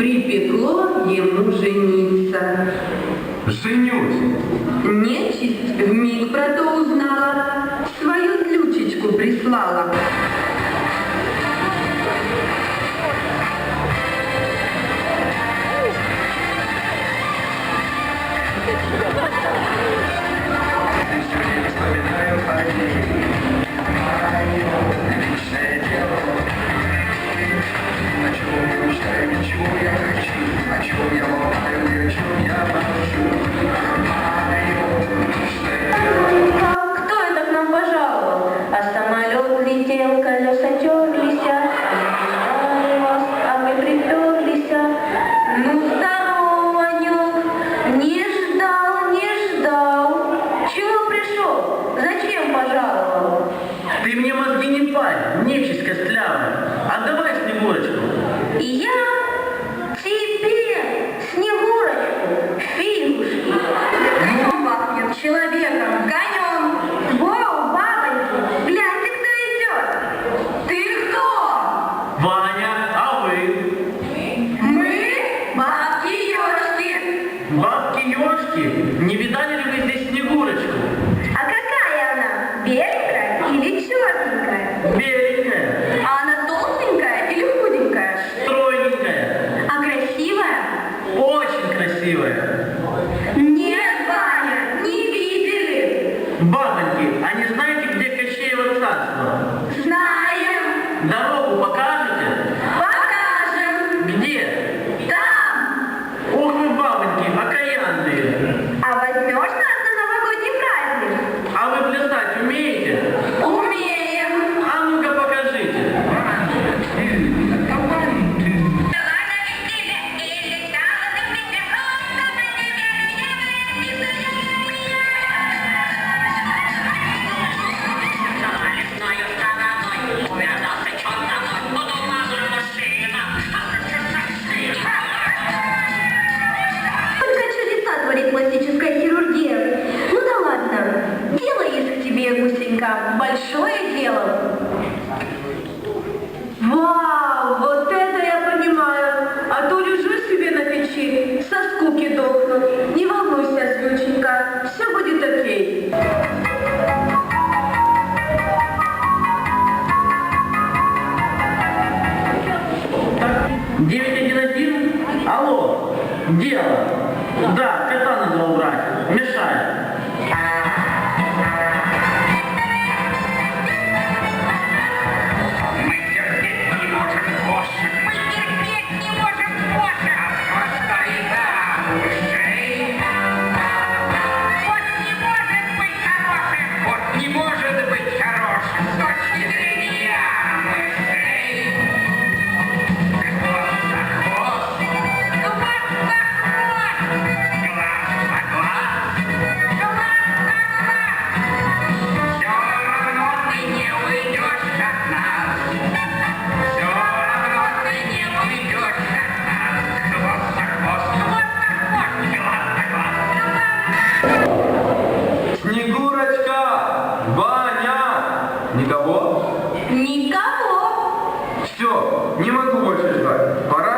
припекло ему жениться. Женюсь. Нечисть вмиг про то узнала, свою ключечку прислала. Ты мне мозги не парь, нечисть костлявая. Отдавай Снегурочку. Не видали ли вы здесь Снегурочку? А какая она? Беленькая или черненькая? Беленькая, А она толстенькая или худенькая? стройненькая, А красивая? очень красивая. Нет, Ваня, не видели. Бабоньки, гусенька, большое дело. Вау, вот это я понимаю. А то лежу себе на печи, со скуки дохну. Не волнуйся, Злюченька, все будет окей. Так, 911? Алло, дело. Да, кота надо убрать, мешает. Все, не могу больше ждать. Пора